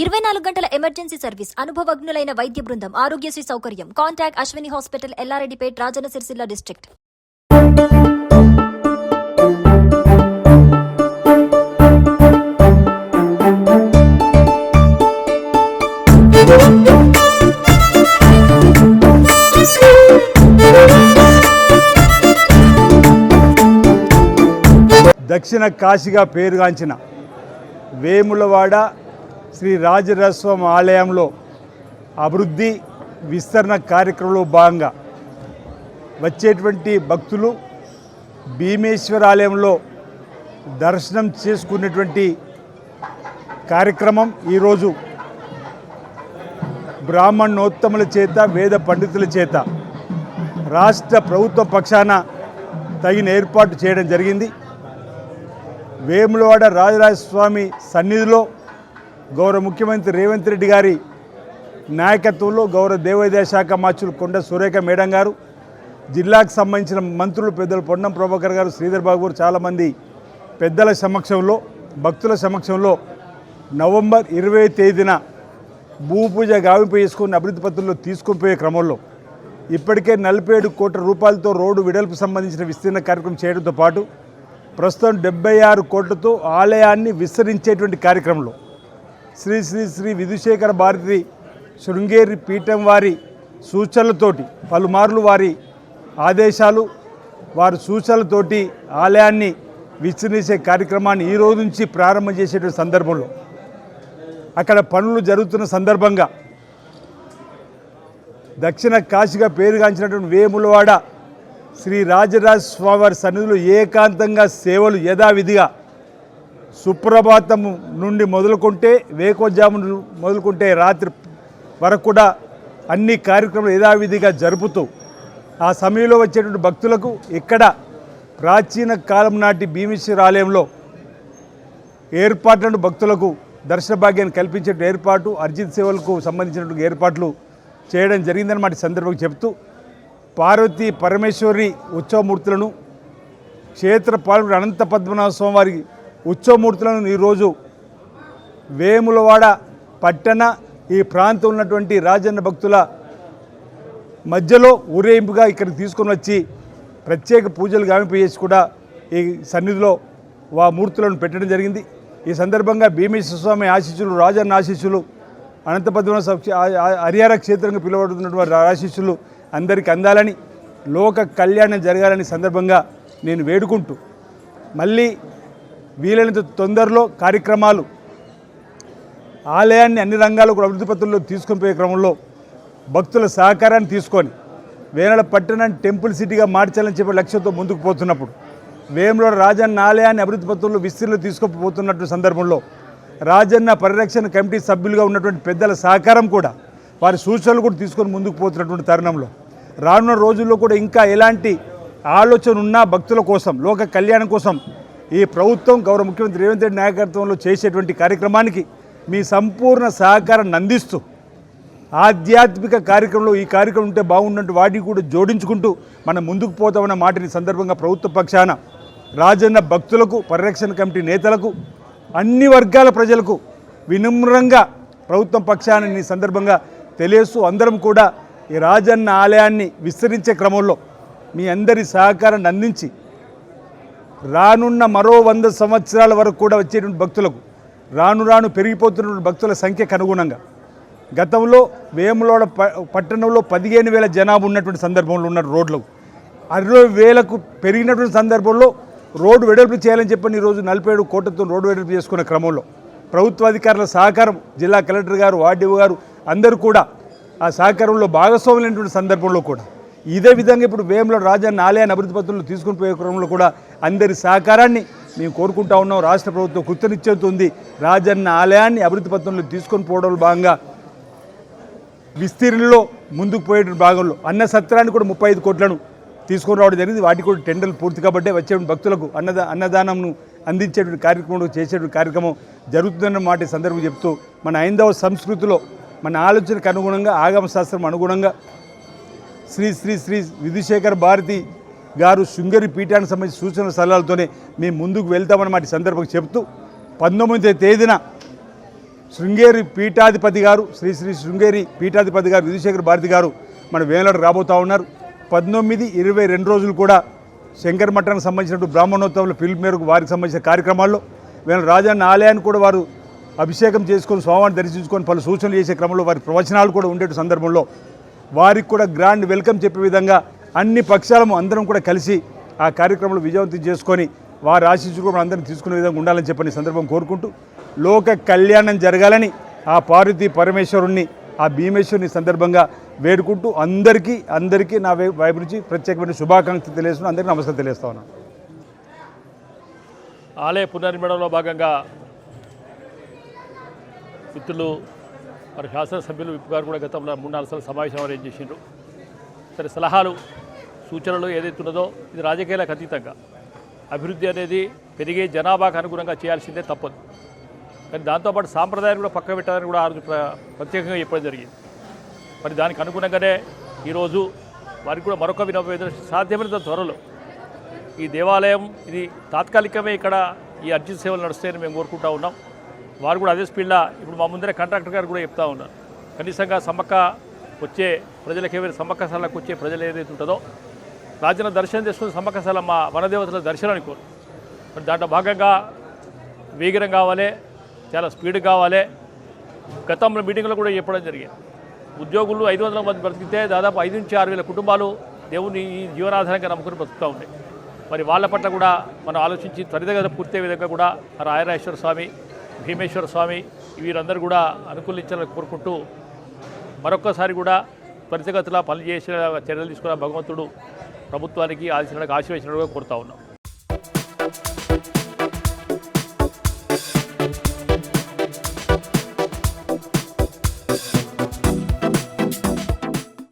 ఇరవై నాలుగు గంటల ఎమర్జెన్సీ సర్వీస్ అనుభవజ్ఞులైన వైద్య బృందం ఆరోగ్యశ్రీ సౌకర్యం. Contact Ashwini hospital Yellareddypet Rajanna Sircilla district. దక్షిణ కాశీగా పేరుగాంచిన వేములవాడ శ్రీ రాజరస్వామి ఆలయంలో అభివృద్ధి విస్తరణ కార్యక్రమంలో భాగంగా వచ్చేటువంటి భక్తులు భీమేశ్వర ఆలయంలో దర్శనం చేసుకునేటువంటి కార్యక్రమం ఈరోజు బ్రాహ్మణోత్తముల చేత వేద పండితుల చేత రాష్ట్ర ప్రభుత్వ పక్షాన తగిన ఏర్పాటు చేయడం జరిగింది. వేములవాడ రాజరాజస్వామి సన్నిధిలో గౌరవ ముఖ్యమంత్రి రేవంత్ రెడ్డి గారి నాయకత్వంలో గౌరవ దేవాదాయ శాఖ మార్చులు కొండ సురేఖ మేడం గారు జిల్లాకు సంబంధించిన మంత్రులు పెద్దలు పొన్నం ప్రభాకర్ గారు శ్రీధర్ బాబు గారు చాలామంది పెద్దల సమక్షంలో భక్తుల సమక్షంలో నవంబర్ ఇరవై తేదీన భూపూజ గావింపు చేసుకుని అభివృద్ధి పత్రంలో తీసుకుపోయే క్రమంలో ఇప్పటికే నలభై ఏడు కోట్ల రూపాయలతో రోడ్డు విడల్పు సంబంధించిన విస్తీర్ణ కార్యక్రమం చేయడంతో పాటు ప్రస్తుతం డెబ్బై ఆరు కోట్లతో ఆలయాన్ని విస్తరించేటువంటి కార్యక్రమంలో శ్రీ శ్రీ శ్రీ విధుశేఖర భారతి శృంగేరి పీఠం వారి సూచనలతోటి పలుమార్లు వారి ఆదేశాలు వారి సూచనలతోటి ఆలయాన్ని విస్తరించే కార్యక్రమాన్ని ఈ రోజు నుంచి ప్రారంభం చేసేటువంటి సందర్భంలో అక్కడ పనులు జరుగుతున్న సందర్భంగా దక్షిణ కాశీగా పేరుగాంచినటువంటి వేములవాడ శ్రీ రాజరాజ స్వామివారి సన్నిధిలో ఏకాంతంగా సేవలు యథావిధిగా సుప్రభాతం నుండి మొదలుకుంటే వేకోజాము మొదలుకుంటే రాత్రి వరకు కూడా అన్ని కార్యక్రమాలు యథావిధిగా జరుపుతూ ఆ సమయంలో వచ్చేటువంటి భక్తులకు ఇక్కడ ప్రాచీన కాలం నాటి భీమేశ్వర ఆలయంలో ఏర్పాట్లను భక్తులకు దర్శన భాగ్యాన్ని కల్పించే ఏర్పాటు అర్జిత్ సేవలకు సంబంధించినటువంటి ఏర్పాట్లు చేయడం జరిగిందన్నమాట సందర్భంగా చెప్తూ పార్వతీ పరమేశ్వరి ఉత్సవమూర్తులను క్షేత్ర పాలకుడు అనంత పద్మనాభ స్వామివారి ఉత్సవమూర్తులను ఈరోజు వేములవాడ పట్టణ ఈ ప్రాంతం ఉన్నటువంటి రాజన్న భక్తుల మధ్యలో ఊరేగింపుగా ఇక్కడికి తీసుకొని వచ్చి ప్రత్యేక పూజలు గావింపు చేసి కూడా ఈ సన్నిధిలో వా మూర్తులను పెట్టడం జరిగింది. ఈ సందర్భంగా భీమేశ్వర స్వామి ఆశీస్సులు రాజన్న ఆశీస్సులు అనంతపద్మ హరిహర క్షేత్రంగా పిలువబడుతున్నటువంటి ఆశీస్సులు అందరికీ అందాలని లోక కళ్యాణం జరగాలని సందర్భంగా నేను వేడుకుంటూ మళ్ళీ వీలైనంత తొందరలో కార్యక్రమాలు ఆలయాన్ని అన్ని రంగాలు కూడా అభివృద్ధి పత్రుల్లో తీసుకొని పోయే క్రమంలో భక్తుల సహకారాన్ని తీసుకొని వేనల పట్టణాన్ని టెంపుల్ సిటీగా మార్చాలని చెప్పే లక్ష్యంతో ముందుకు పోతున్నప్పుడు వేములో రాజన్న ఆలయాన్ని అభివృద్ధి పత్రుల్లో విస్తీర్ణలో తీసుకుపోతున్నటువంటి సందర్భంలో రాజన్న పరిరక్షణ కమిటీ సభ్యులుగా ఉన్నటువంటి పెద్దల సహకారం కూడా వారి సూచనలు కూడా తీసుకొని ముందుకు పోతున్నటువంటి తరుణంలో రానున్న రోజుల్లో కూడా ఇంకా ఎలాంటి ఆలోచన ఉన్నా భక్తుల కోసం లోక కళ్యాణం కోసం ఈ ప్రభుత్వం గౌరవ ముఖ్యమంత్రి రేవంత్ రెడ్డి నాయకత్వంలో చేసేటువంటి కార్యక్రమానికి మీ సంపూర్ణ సహకారాన్ని అందిస్తూ ఆధ్యాత్మిక కార్యక్రమంలో ఈ కార్యక్రమం ఉంటే బాగున్నట్టు వాటిని కూడా జోడించుకుంటూ మనం ముందుకు పోతామన్న మాటని సందర్భంగా ప్రభుత్వ పక్షాన రాజన్న భక్తులకు పరిరక్షణ కమిటీ నేతలకు అన్ని వర్గాల ప్రజలకు వినమ్రంగా ప్రభుత్వం పక్షాన ఈ సందర్భంగా తెలియస్తూ అందరం కూడా ఈ రాజన్న ఆలయాన్ని విస్తరించే క్రమంలో మీ అందరి సహకారాన్ని అందించి రానున్న మరో వంద సంవత్సరాల వరకు కూడా వచ్చేటువంటి భక్తులకు రాను రాను పెరిగిపోతున్నటువంటి భక్తుల సంఖ్యకు అనుగుణంగా. గతంలో వేములోడ ప పట్టణంలో పదిహేను వేల జనాభా ఉన్నటువంటి సందర్భంలో ఉన్న రోడ్లకు అరవై వేలకు పెరిగినటువంటి సందర్భంలో రోడ్డు వెడల్పు చేయాలని చెప్పని ఈరోజు నలభై ఏడు కోట్లతో రోడ్డు వెడల్పు చేసుకునే క్రమంలో ప్రభుత్వ అధికారుల సహకారం జిల్లా కలెక్టర్ గారు వార్డీఓ గారు అందరూ కూడా ఆ సహకారంలో భాగస్వాములైనటువంటి సందర్భంలో కూడా ఇదే విధంగా ఇప్పుడు వేములో రాజన్న ఆలయాన్ని అభివృద్ధి పత్రంలో తీసుకుని పోయే క్రమంలో కూడా అందరి సహకారాన్ని మేము కోరుకుంటా ఉన్నాం. రాష్ట్ర ప్రభుత్వం కృతనిశ్చయంతో రాజన్న ఆలయాన్ని అభివృద్ధి పత్రంలో తీసుకొని పోవడంలో భాగంగా విస్తీర్ణలో ముందుకు పోయే భాగంలో అన్న సత్రాన్ని కూడా ముప్పై ఐదు కోట్లను తీసుకొని రావడం జరిగింది. వాటికి కూడా టెండర్లు పూర్తి కాబట్టే వచ్చే భక్తులకు అన్నద అన్నదానంను అందించేటువంటి కార్యక్రమం చేసేటువంటి కార్యక్రమం జరుగుతుందన్న మాట సందర్భం చెప్తూ మన ఐందవ సంస్కృతిలో మన ఆలోచనకు అనుగుణంగా ఆగమ శాస్త్రం అనుగుణంగా శ్రీ శ్రీ శ్రీ విధుశేఖర్ భారతి గారు శృంగరి పీఠానికి సంబంధించిన సూచన సలహాలతోనే మేము ముందుకు వెళ్తామన్నమాట ఈ సందర్భంగా చెప్తూ పంతొమ్మిదవ తేదీన శృంగేరి పీఠాధిపతి గారు శ్రీ శ్రీ శృంగేరి పీఠాధిపతి గారు విధుశేఖర్ భారతి గారు మన వేలాడు రాబోతా ఉన్నారు. పద్దెనిమిది ఇరవై రెండు రోజులు కూడా శంకర్ మఠానికి సంబంధించినట్టు బ్రాహ్మణోత్సవాల పిలుపు మేరకు వారికి సంబంధించిన కార్యక్రమాల్లో వీళ్ళ రాజన్న ఆలయాన్ని కూడా వారు అభిషేకం చేసుకొని స్వామివారిని దర్శించుకొని పలు సూచనలు చేసే క్రమంలో వారి ప్రవచనాలు కూడా ఉండే సందర్భంలో వారికి కూడా గ్రాండ్ వెల్కమ్ చెప్పే విధంగా అన్ని పక్షాలము అందరం కూడా కలిసి ఆ కార్యక్రమంలో విజయవంతం చేసుకొని వారి ఆశీస్సులు కూడా అందరినీ తీసుకునే విధంగా ఉండాలని చెప్పని సందర్భం కోరుకుంటూ లోక కళ్యాణం జరగాలని ఆ పార్వతీ పరమేశ్వరుణ్ణి ఆ భీమేశ్వరుని సందర్భంగా వేడుకుంటూ అందరికీ అందరికీ నా వైపు నుంచి ప్రత్యేకమైన శుభాకాంక్షలు తెలియజేస్తున్నాను అందరికీ నమస్కారం తెలియజేస్తా ఉన్నాను. ఆలయ పునర్నిర్మాణంలో భాగంగా మిత్రులు మరి శాసనసభ్యులు విప్ గారు కూడా గతంలో మూడు నాలుగు సార్లు సమావేశం అరేంజ్ చేసిండ్రు. సరే సలహాలు సూచనలు ఏదైతే ఉన్నదో ఇది రాజకీయాలకు అతీతంగా. అభివృద్ధి అనేది పెరిగే జనాభాకు అనుగుణంగా చేయాల్సిందే తప్పదు. కానీ దాంతోపాటు సాంప్రదాయాన్ని కూడా పక్క పెట్టాలని కూడా ఆ రోజు ప్రత్యేకంగా చెప్పడం జరిగింది. మరి దానికి అనుగుణంగానే ఈరోజు వారికి కూడా మరొక వినోదం సాధ్యమైనంత త్వరలో ఈ దేవాలయం ఇది తాత్కాలికమే ఇక్కడ ఈ అర్జీ సేవలు నడుస్తాయని మేము కోరుకుంటా ఉన్నాం. వారు కూడా అదే స్పీడ్లో ఇప్పుడు మా ముందరే కాంట్రాక్టర్ గారు కూడా చెప్తా ఉన్నారు. కనీసంగా సమ్మక్క వచ్చే ప్రజలకు ఏమైనా సమ్మక్క స్థలాలకు వచ్చే ప్రజలు ఏదైతే ఉంటుందో రాజన దర్శనం చేసుకుని సమ్మక్క స్థలం మా వనదేవతల దర్శనానికి కోరు. మరి దాంట్లో భాగంగా వేగిరం కావాలి చాలా స్పీడ్ కావాలి. గతంలో మీటింగ్లో కూడా చెప్పడం జరిగింది. ఉద్యోగులు ఐదు వందల మంది బ్రతికితే దాదాపు ఐదు నుంచి ఆరు వేల కుటుంబాలు దేవుని ఈ జీవనాధారంగా నమ్ముకుని బ్రతుకుతూ ఉంటాయి మరి వాళ్ళ పట్ల కూడా మనం ఆలోచించి త్వరితగతిన పూర్తయ్యే విధంగా కూడా రాయరాజేశ్వర స్వామి భీమేశ్వర స్వామి వీరందరూ కూడా అనుకూలించాలని కోరుకుంటూ మరొక్కసారి కూడా త్వరితగతిలో పనిచేసే చర్యలు తీసుకున్న భగవంతుడు ప్రభుత్వానికి ఆశించడానికి ఆశీర్వదించడానికి కోరుతా ఉన్నాం.